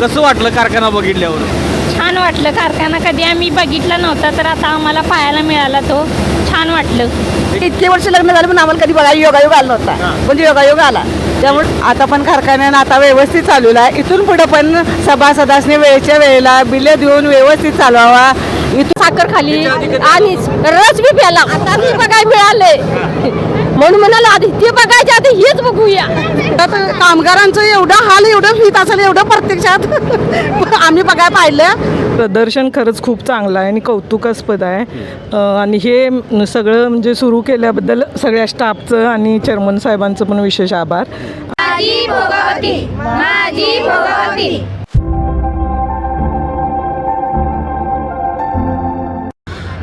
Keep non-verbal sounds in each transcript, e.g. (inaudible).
कसं वाटलं कारखाना बघितल्यावर? छान वाटलं. कारखाना कधी आम्ही बघितला नव्हता तर आता आम्हाला पाहायला मिळाला तो. छान वाटलं. इतके वर्ष लग्न झालं पण आम्हाला कधी बघायला योगायोग आला हा. नव्हता म्हणजे योगायोग आला. त्यामुळे आता पण कारखान्यानं आता व्यवस्थित चालवला आहे इथून पुढे पण सभासदासने वेळेच्या वेळेला बिले देऊन व्यवस्थित चालवावा. इथून साखर खाली आणि रस बी प्याला आता मी बघायला मिळाले म्हणून म्हणाला आधी ते बघायच्या आधी हेच बघूया. आता कामगारांचं एवढं हाल एवढं हित असेल एवढं प्रत्यक्षात (laughs) आम्ही बघायला पाहिलं. प्रदर्शन खरंच खूप चांगलं आहे आणि कौतुकास्पद आहे. आणि हे सगळं म्हणजे सुरू केल्याबद्दल सगळ्या स्टाफचं आणि चेअरमन साहेबांचं पण विशेष आभार. माझी भोगावती माझी भोगावती.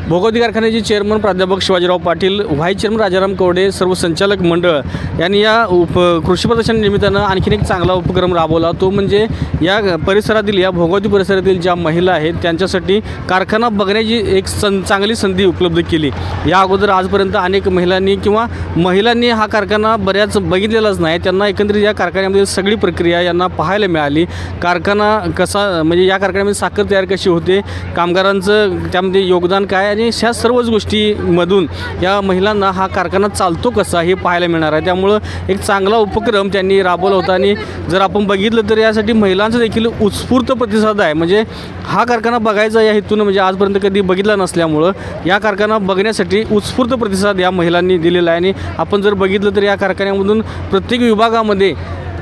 भोगवती कारखान्याचे चेअरमन प्राध्यापक शिवाजीराव पाटील व्हाईस चेअरमन राजाराम कवडे सर्व संचालक मंडळ यांनी या उप कृषी प्रदर्शन निमित्तानं आणखीन एक चांगला उपक्रम राबवला. तो म्हणजे या परिसरातील या भोगवती परिसरातील ज्या महिला आहेत त्यांच्यासाठी कारखाना बघण्याची एक सं चांगली संधी उपलब्ध केली. या अगोदर आजपर्यंत अनेक महिलांनी किंवा महिलांनी हा कारखाना बऱ्याच बघितलेलाच नाही. त्यांना एकंदरीत या कारखान्यामध्ये सगळी प्रक्रिया यांना पाहायला मिळाली. कारखाना कसा म्हणजे या कारखान्यामध्ये साखर तयार कशी होते? कामगारांचं त्यामध्ये योगदान काय? आणि ह्या सर्वच गोष्टीमधून या महिलांना हा कारखाना चालतो कसा हे पाहायला मिळणार आहे. त्यामुळं एक चांगला उपक्रम त्यांनी राबवला होता. आणि जर आपण बघितलं तर यासाठी महिलांचा देखील उत्स्फूर्त प्रतिसाद आहे. म्हणजे हा कारखाना बघायचा या हेतून म्हणजे आजपर्यंत कधी बघितला नसल्यामुळं या कारखाना बघण्यासाठी उत्स्फूर्त प्रतिसाद या महिलांनी दिलेला आहे. आणि आपण जर बघितलं तर या कारखान्यामधून प्रत्येक विभागामध्ये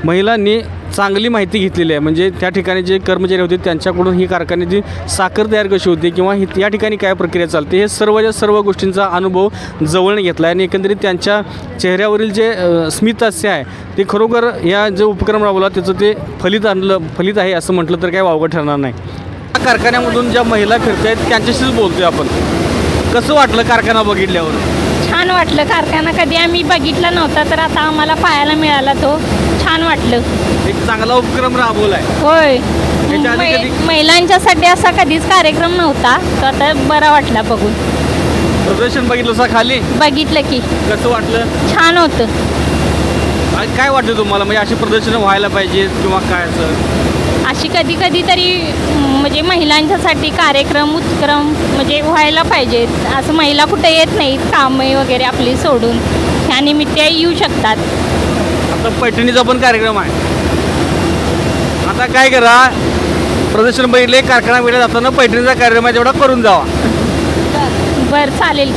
महिलांनी चांगली माहिती घेतलेली आहे. म्हणजे त्या ठिकाणी जे कर्मचारी होते त्यांच्याकडून ही कारखान्याची साखर तयार कशी होते किंवा ही या ठिकाणी काय प्रक्रिया चालते हे सर्वच्या सर्व गोष्टींचा अनुभव जवळने घेतला आहे. आणि एकंदरीत त्यांच्या चेहऱ्यावरील जे स्मितास्य आहे ते खरोखर या जो उपक्रम राबवला त्याचं ते फलित आणलं फलित आहे असं म्हटलं तर काय वावगं ठरणार नाही. या कारखान्यामधून ज्या महिला फिरत आहेत त्यांच्याशीच बोलतोय आपण. कसं वाटलं कारखाना बघितल्यावर? वाटलं. कारखाना कधी आम्ही बघितला नव्हता तर आता आम्हाला पाहायला मिळाला तो. छान वाटलं. एक चांगला उपक्रम राबवला आहे होय. याच्या आधी मै- कधी- महिलांच्यासाठी असा कधीच कार्यक्रम नव्हता तो आता बरा वाटला बघून. प्रदर्शन बघितलं खाली? बघितलं की. कसं वाटलं? छान होतं. आणि काय वाटतं तुम्हाला? म्हणजे अशी प्रदर्शनं व्हायला पाहिजेत किंवा काय असं? अशी कधी कधी तरी म, म्हणजे महिलांच्यासाठी कार्यक्रम उत्क्रम म्हणजे व्हायला पाहिजेत असं महिला कुठे येत नाहीत कामे वगैरे आपली सोडून. ह्या निमित्त येऊ शकतात. आता पैठणीचा पण कार्यक्रम आहे. आता काय करा प्रदर्शन बघितले कारखाना वेळेला जाताना पैठणीचा कार्यक्रम आहे तेवढा करून जावा. बरं चालेल.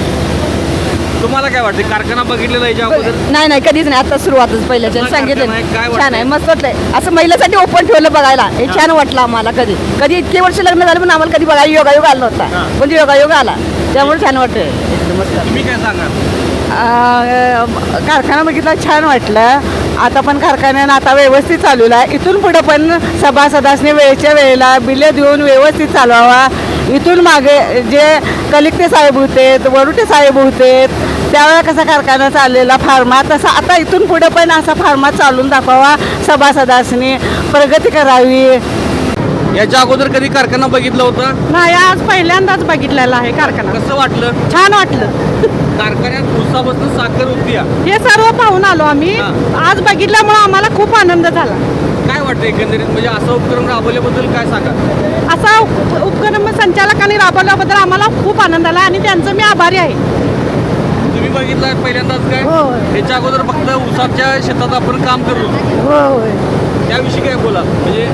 तुम्हाला काय वाटतं कारखाना बघितलेला याच्या अगोदर? नाही नाही कधीच नाही. आता सुरुवातच पहिल्याच्या सांगितलं. कारखाना आहे? काय छान आहे? मस्त वाटलंय. असं महिलासाठी ओपन ठेवलं बघायला. हे छान वाटलं आम्हाला कधी. कधी इतके वर्ष लग्न झालं पण आम्हाला कधी बघायला योगायोग आला हा. नव्हता म्हणजे योगायोग आला. त्यामुळे छान वाटतंय. तुम्ही काय अं, कारखाना बघितला छान वाटलं. आता पण कारखान्यानं आता व्यवस्थित चालवला आहे. इथून पुढे पण सभासदासने वेळेच्या वेळेला बिले देऊन व्यवस्थित चालवावा. इथून मागे जे कलिकते साहेब होते वरुटे साहेब होते त्यावेळेला कसा कारखाना चाललेला फार्मा तसा आता इथून पुढे पण असा फार्मा चालून दाखवावा सभासदासनी प्रगती करावी. याच्या अगोदर कधी कारखाना बघितला होता? नाही आज पहिल्यांदाच बघितलेला आहे कारखाना. कसं वाटलं? छान वाटलं. कारखान्यात उसापासून साखर होती. हे सर्व पाहून आलो आम्ही. आज बघितल्यामुळे आम्हाला खूप आनंद झाला. काय वाटतं एकंदरीत? म्हणजे असा उपक्रम राबवल्याबद्दल काय सांगा असा उप- उपक्रम संचालकांनी राबवल्याबद्दल आम्हाला खूप आनंद आला आणि त्यांचं मी आभारी आहे. तुम्ही बघितलं पहिल्यांदाच काय? होय. त्याच्या अगोदर फक्त उसाच्या शेतात आपण काम करत होतो. त्याविषयी काय बोला म्हणजे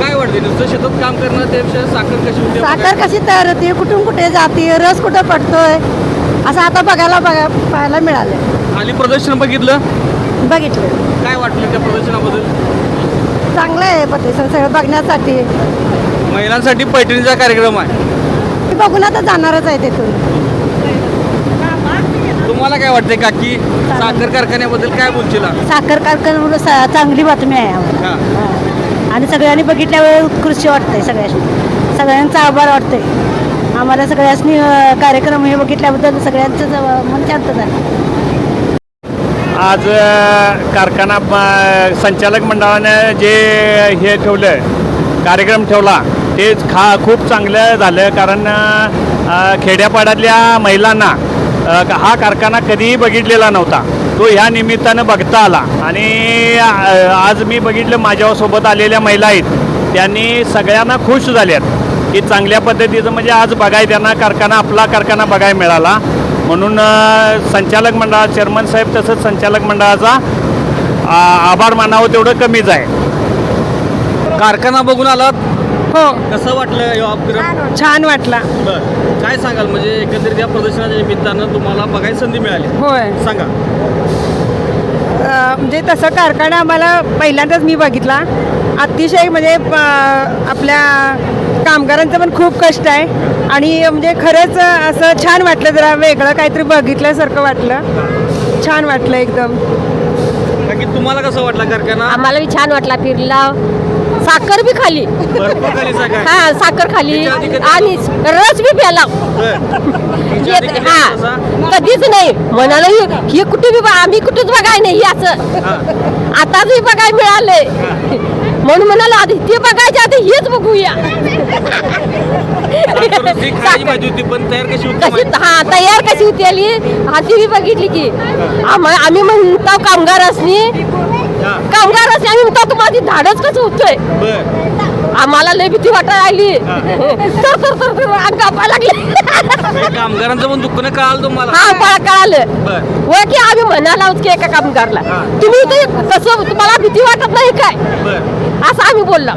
काय वाटते नुसतं शेतात काम करणं त्यापेक्षा साखर कशी होते साखर कशी तयार होते? कुठून कुठे जाते? रस कुठं पडतोय? असं आता बघायला बघा पाहायला मिळालं खाली प्रदर्शन बघितलं? बघितलं. काय वाटलं त्या प्रदर्शनाबद्दल? चांगलं आहे प्रतिसाद सगळं बघण्यासाठी. महिलांसाठी पैठणीचा कार्यक्रम आहे. मी बघून आता जाणारच आहे तिथून. तुम्हाला काय वाटते काकी? साखर कारखान्याबद्दल काय बोलशील साखर कारखान्यामुळे चांगली बातमी आहे. आम्हाला हा. आणि सगळ्यांनी बघितल्यावर उत्कृष्ट वाटतंय सगळ्यांनी सगळ्यांचा आभार वाटतंय. आम्हाला सगळ्यांनी कार्यक्रम हे बघितल्याबद्दल सगळ्यांचं मन शांत झालं. आज कारखाना संचालक मंडळानं जे हे ठेवलं कार्यक्रम ठेवला ते खा खूप चांगलं झालं. कारण खेड्यापाड्यातल्या महिलांना हा कारखाना कधीही बघितलेला नव्हता. तो ह्या निमित्तानं बघता आला. आणि आज मी बघितलं माझ्यासोबत आलेल्या महिला आहेत. त्यांनी सगळ्यांना खुश झाल्यात. की चांगल्या पद्धतीचं म्हणजे आज बघाय त्यांना कारखाना आपला कारखाना बघायला मिळाला. म्हणून संचालक मंडळा चेअरमन साहेब तसंच संचालक मंडळाचा आभार मानावं तेवढं कमीच आहे. कारखाना बघून आलात? हो. कसं वाटलं छान वाटला. बरं. काय सांगाल? म्हणजे एकंदरीत या प्रदर्शनाच्या निमित्तानं तुम्हाला बघायला संधी मिळाली. होय. सांगा. म्हणजे तसं कारखाना आम्हाला पहिल्यांदाच मी बघितला. अतिशय म्हणजे आपल्या कामगारांचं पण खूप कष्ट आहे. आणि म्हणजे खरंच असं छान वाटलं जरा वेगळं काहीतरी बघितल्यासारखं वाटलं. छान वाटलं एकदम. बाकी तुम्हाला कसं वाटला कारखाना? आम्हाला बी छान वाटला फिरला. साखर बी खाली. भरपूर खाली सांगा हा साखर खाली. त्याच्या आधी कधी- आणि रस बी प्याला त्याच्या आधी कधी हा असा? कधीच नाही. म्हणाला हे- हे कुठे बी बा- आम्ही कुठेच बघाय नाही हे असं. हा. आताच हे बघाय मिळालंय म्हणून म्हणाला आधी ते बघायच्या आधी हेच बघूया. साखर नुसती खायची माहिती होती पण तयार कशी होती कशी माहिती- हा तयार कशी होती आली? ती बी बघितली की. आम्हा- आम्ही म्हणतो कामगार असणी कामगार असणे आम्ही म्हणतो तुम्हाला ती धाडच कसं होतोय? आम्हाला लय भीती वाटायला आली तर तर तर अंग कापायला लागले. कामगारांचं पण दुःख नाही कळालं तुम्हाला. हा मला कळालं. बर. होय की आम्ही म्हणाला की एका कामगारला. तुम्ही ते कसं तुम्हाला भीती वाटत नाही काय? असं आम्ही बोललो.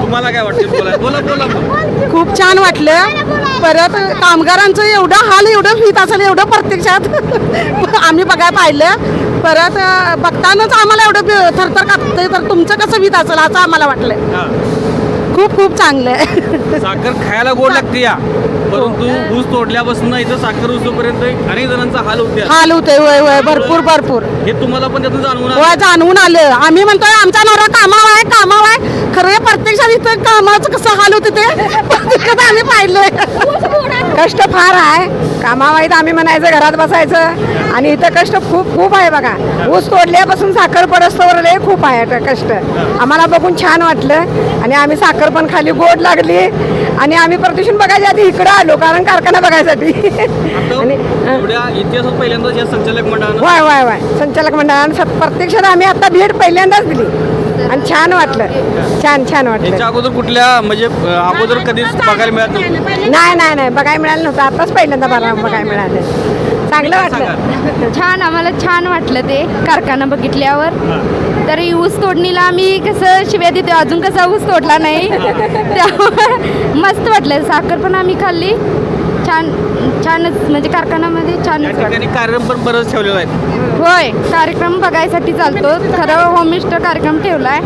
तुम्हाला काय वाटतं? बोला बोला. खूप छान वाटलं. परत कामगारांचं एवढं हाल एवढं भीत असेल एवढं प्रत्यक्षात. आम्ही बघायला पाहिलं. परत बघतानाच आम्हाला एवढं थरथर कापतंय. तर तुमचं कसं भीत असेल असं आम्हाला वाटलं हा. खूप खूप चांगलं आहे. साखर खायला गोड लागते या. परंतु ऊस तोडल्यापासून इथं साखर ऊसपर्यंत अनेक जणांचा हाल होते हाल होतोय. वय वय भरपूर भरपूर. हे तुम्हाला पण त्यातून जाणवून. व जाणवून आलं. आम्ही म्हणतोय आमचा नवरा कामावा आहे कामावा आहे. खरं प्रत्यक्षात इथं कामाचं कसं हाल होते ते? आम्ही पाहिलंय. कष्ट फार आहे. कामावाईत आम्ही म्हणायचं घरात बसायचं. आणि इथं कष्ट खूप खूप आहे बघा. ऊस तोडल्यापासून साखर पडस्तवर लय खूप आहे कष्ट. आम्हाला बघून छान वाटलं. आणि आम्ही साखर पण खाली गोड लागली. आणि आम्ही प्रदूषण बघायच्या आधी इकडं आलो कारण कारखाना बघायसाठी. आणि पहिल्यांदाच संचालक मंडळानं वाय वाय वाय संचालक मंडळानं प्रत्यक्षात आम्ही आता भेट पहिल्यांदाच दिली. आणि छान वाटलं. छान छान वाटलं. याच्या अगोदर कुठल्या म्हणजे अगोदर कधीच बघायला मिळत नव्हतं? नाही नाही नाही. बघायला मिळालं नव्हतं. आताच पहिल्यांदा बघा बघायला मिळालं चांगलं वाटलं. (laughs) छान आम्हाला छान वाटलं ते कारखाना बघितल्यावर. तरी ऊस तोडणीला आम्ही कसं शिव्या देतो अजून कसा ऊस तोडला नाही. (laughs) त्यामुळे मस्त वाटलं. साखर पण आम्ही खाल्ली. छान छानच म्हणजे कारखान्यामध्ये ठिकाणी कार्यक्रम पण बरंच ठेवलेला आहे होय कार्यक्रम बघायसाठी चालतो. खरं होमिस्ट कार्यक्रम ठेवलाय.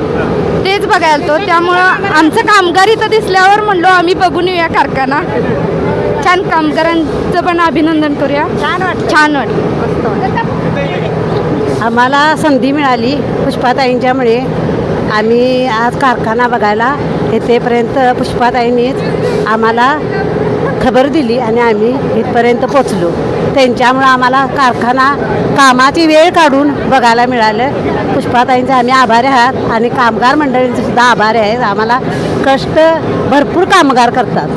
तेच बघायला तो त्यामुळं आमचं कामगार इथं दिसल्यावर म्हणलो आम्ही बघून येऊया कारखाना. छान कामगारांचं पण अभिनंदन करूया. छान वाटलं. छान वाटलं. आम्हाला संधी मिळाली पुष्पाताईंच्यामुळे. आम्ही आज कारखाना बघायला येथेपर्यंत पुष्पाताईंनीच आम्हाला खबर दिली आणि आम्ही इथपर्यंत पोचलो. त्यांच्यामुळं आम्हाला कारखाना कामाची वेळ काढून बघायला मिळालं. पुष्पाताईंचे आम्ही आभारी आहात आणि कामगार मंडळींचे सुद्धा आभारी आहेत. आम्हाला कष्ट भरपूर कामगार करतात.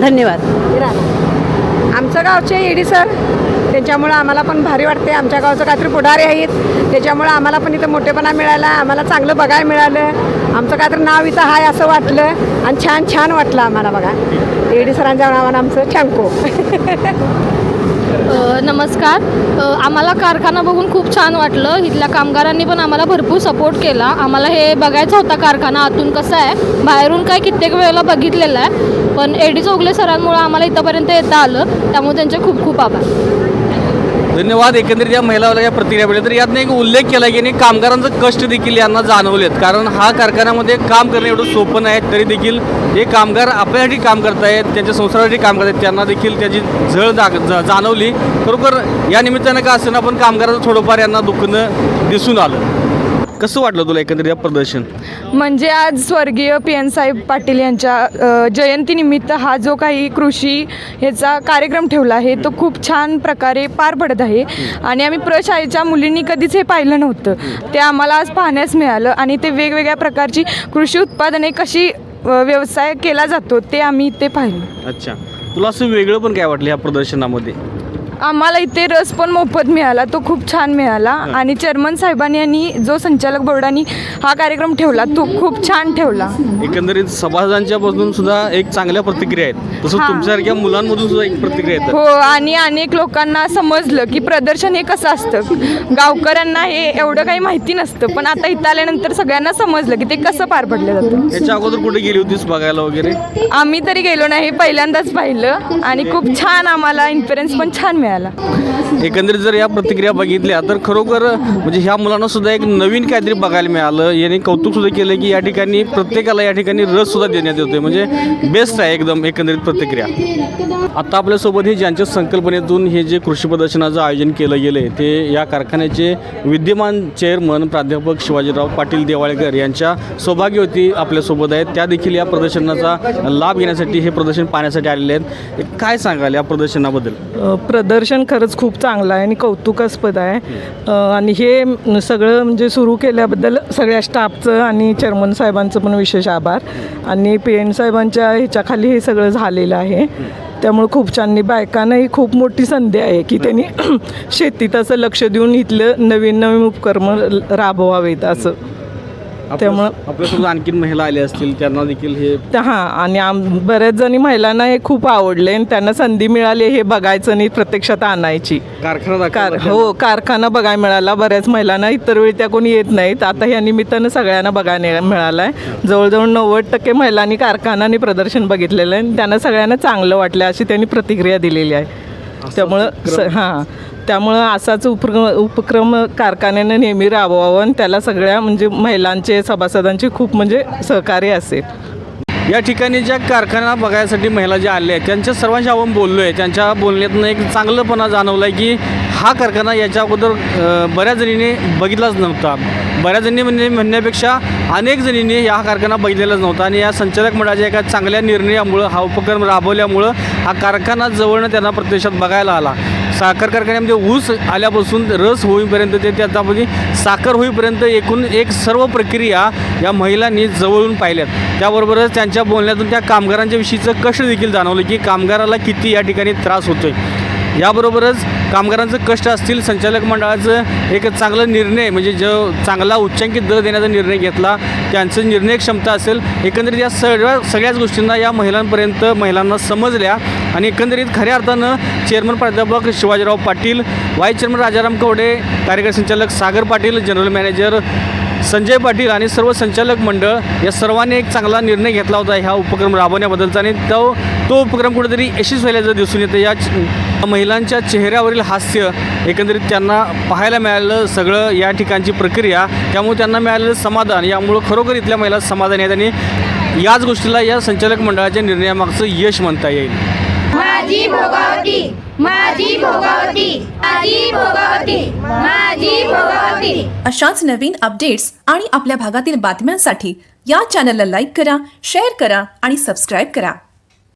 धन्यवाद. आमचं गावचे ईडी सर त्याच्यामुळं आम्हाला पण भारी वाटते. आमच्या गावचं काहीतरी पुढारी आहेत. त्याच्यामुळं आम्हाला पण इथं मोठेपणा मिळाला. आम्हाला चांगलं बघायला मिळालं. आमचं काहीतरी नाव इथं आहे असं वाटलं. आणि छान छान वाटलं आम्हाला बघा. एडी सरांच्या नावानं आमचं छानको. नमस्कार. आम्हाला कारखाना बघून खूप छान वाटलं. इथल्या कामगारांनी पण आम्हाला भरपूर सपोर्ट केला. आम्हाला हे बघायचा होता कारखाना आतून कसा आहे. बाहेरून काय कित्येक वेळेला बघितलेला आहे. पण एडी चौगले सरांमुळे आम्हाला इथंपर्यंत येता आलं. त्यामुळे त्यांचे खूप खूप आभार. धन्यवाद. एकंदरीत या महिलावाला या प्रतिक्रियाबद्दल तर यातनं एक उल्लेख केला की यांनी कामगारांचं कष्ट देखील यांना जाणवलेत. कारण हा कारखान्यामध्ये काम करणं एवढं सोपं नाही तरी देखील हे कामगार आपल्यासाठी काम करत आहेत त्यांच्या संसारासाठी काम करत आहेत त्यांना देखील त्याची झळ जाग जाणवली. खरोखर या निमित्तानं का असताना पण कामगारांचं थोडंफार यांना दुखणं दिसून आलं. कसं वाटलं तुला एकंदरीत या प्रदर्शन? म्हणजे आज स्वर्गीय पी एन साहेब पाटील यांच्या अ, जयंतीनिमित्त हा जो काही कृषी ह्याचा कार्यक्रम ठेवला आहे तो खूप छान प्रकारे पार पडत आहे. आणि आम्ही प्रशाळेच्या मुलींनी कधीच हे पाहिलं नव्हतं. ते आम्हाला आज पाहण्यास मिळालं आणि ते वेगवेगळ्या प्रकारची कृषी उत्पादने कशी अ, व्यवसाय केला जातो ते आम्ही ते पाहिलं. अच्छा. तुला असं वेगळं पण काय वाटलं या प्रदर्शनामध्ये? आम्हाला इथे रस पण मोफत मिळाला तो खूप छान मिळाला. आणि चेअरमन साहेबांनी आणि जो संचालक बोर्डाने हा कार्यक्रम ठेवला तो खूप छान ठेवला. एकंदरीत सभासदांच्या पासून सुद्धा एक चांगल्या प्रतिक्रिया आहेत. तसंच हां. तुमच्यासारख्या मुलांमधून सुद्धा एक प्रतिक्रिया येतात. हो आणि अनेक लोकांना समजलं की प्रदर्शन हे कसं असतं. गावकऱ्यांना हे एवढं काही माहिती नसतं पण आता इथं आल्यानंतर सगळ्यांना समजलं की ते कसं पार पडलं जातं. याच्या अगोदर कुठे गेली होतीस बघायला वगैरे? आम्ही तरी गेलो नाही पहिल्यांदाच पाहिलं. आणि खूप छान आम्हाला इन्फरन्स पण छान मिळाला. एकंदरीत जर या प्रतिक्रिया बघितल्या तर खरोखर म्हणजे ह्या मुलांना सुद्धा एक नवीन काहीतरी बघायला मिळालं. याने कौतुक सुद्धा केलं की या ठिकाणी प्रत्येकाला या ठिकाणी रस सुद्धा देण्यात येतोय. म्हणजे बेस्ट आहे एकदम एकंदरीत प्रतिक्रिया. आता आपल्यासोबत हे ज्यांच्या संकल्पनेतून हे जे कृषी प्रदर्शनाचं आयोजन केलं गेलं आहे ते या कारखान्याचे विद्यमान चेअरमन प्राध्यापक शिवाजीराव पाटील देवाळकर यांच्या सौभाग्यवती आपल्यासोबत आहेत. त्या देखील या प्रदर्शनाचा लाभ घेण्यासाठी हे प्रदर्शन पाहण्यासाठी आलेले आहेत. काय सांगाल या प्रदर्शनाबद्दल? अ, प्रदर्शन खरंच खूप चांगलं आहे आणि कौतुकास्पद आहे. आणि हे सगळं म्हणजे सुरू केल्याबद्दल सगळ्या स्टाफचं आणि चेअरमन साहेबांचं पण विशेष आभार. आणि पी एन साहेबांच्या ह्याच्याखाली हे सगळं झालेलं आहे. त्यामुळे खूप छान. बायकांना बायकांनाही खूप मोठी संधी आहे की त्यांनी (clears throat) शेतीत असं लक्ष देऊन इथलं नवीन नवीन उपक्रम राबवावेत असं. त्यामुळं आपल्यासोबत आणखीन महिला आल्या असतील त्यांना देखील हे त्या हां आणि आम बऱ्याच जणी महिलांना हे खूप आवडले आणि त्यांना संधी मिळाली हे बघायचं आणि प्रत्यक्षात आणायची. कारखाना कार दाखवला हो कारखाना बघायला मिळाला. बऱ्याच महिलांना इतर वेळी त्या कोणी येत नाहीत. आता या निमित्तानं सगळ्यांना बघायला मिळाला आहे जवळजवळ नव्वद टक्के महिलांनी कारखाना आणि प्रदर्शन बघितलेलं आहे आणि त्यांना सगळ्यांना चांगलं वाटलं अशी त्यांनी प्रतिक्रिया दिलेली आहे. त्यामुळं स हां. त्यामुळं असाच उपक्रम उपक्रम कारखान्यानं नेहमी राबवावं आणि त्याला सगळ्या म्हणजे महिलांचे सभासदांचे खूप म्हणजे सहकार्य असेल. या ठिकाणी ज्या कारखाना बघायसाठी महिला ज्या आल्या आहेत त्यांच्या सर्वांशी आपण बोललो आहे त्यांच्या बोलण्यातनं एक चांगलंपणा जाणवलं आहे की हा कारखाना याच्या अगोदर बऱ्याच जणींनी बघितलाच नव्हता. बऱ्याच जणी म्हणजे म्हणण्यापेक्षा अनेक जणींनी हा कारखाना बघितलेलाच नव्हता आणि या संचालक मंडळाच्या एका चांगल्या निर्णयामुळं हा उपक्रम राबवल्यामुळं हा कारखाना जवळनं त्यांना प्रत्यक्षात बघायला आला. साखर कारखान्यामध्ये म्हणजे ऊस आल्यापासून रस होईपर्यंत ते त्याच्यामध्ये म्हणजे साखर होईपर्यंत एकूण एक सर्व प्रक्रिया या महिलांनी जवळून पाहिल्यात. त्याबरोबरच त्यांच्या बोलण्यातून त्या कामगारांच्या विषयीचं कष्ट देखील जाणवलं की कामगाराला किती या ठिकाणी त्रास होतोय. याबरोबरच कामगारांचं कष्ट असतील संचालक मंडळाचं एक चांगला निर्णय म्हणजे जो चांगला उच्चांकित दर देण्याचा निर्णय घेतला त्यांचं निर्णय क्षमता असेल एकंदरीत या सगळ्या सगळ्याच गोष्टींना या महिलांपर्यंत महिलांना समजल्या आणि एकंदरीत खऱ्या अर्थानं चेअरमन प्राध्यापक शिवाजीराव पाटील व्हाईस चेअरमन राजाराम कवडे कार्यकारी संचालक सागर पाटील जनरल मॅनेजर संजय पाटील आणि सर्व संचालक मंडळ या सर्वांनी एक चांगला निर्णय घेतला होता. ह्या उपक्रम राबवण्याबद्दलचा आणि तो तो उपक्रम कुठेतरी यशस्वी झाल्याचं दिसून येतं. या महिलांच्या चेहऱ्यावरील हास्य एकंदरीत त्यांना पाहायला मिळालं सगळं या ठिकाणची प्रक्रिया. त्यामुळे त्यांना मिळालेलं समाधान यामुळं खरोखर इथल्या महिला समाधान आहेत आणि याच गोष्टीला या संचालक मंडळाच्या निर्णयामागचं यश म्हणता येईल. माझी भोगावती माझी भोगावती माझी भोगावती माझी भोगावती. अशाच नवीन अपडेट्स आणि आपल्या भागातील बातम्यांसाठी या चॅनलला लाईक करा शेअर करा आणि सबस्क्राईब करा.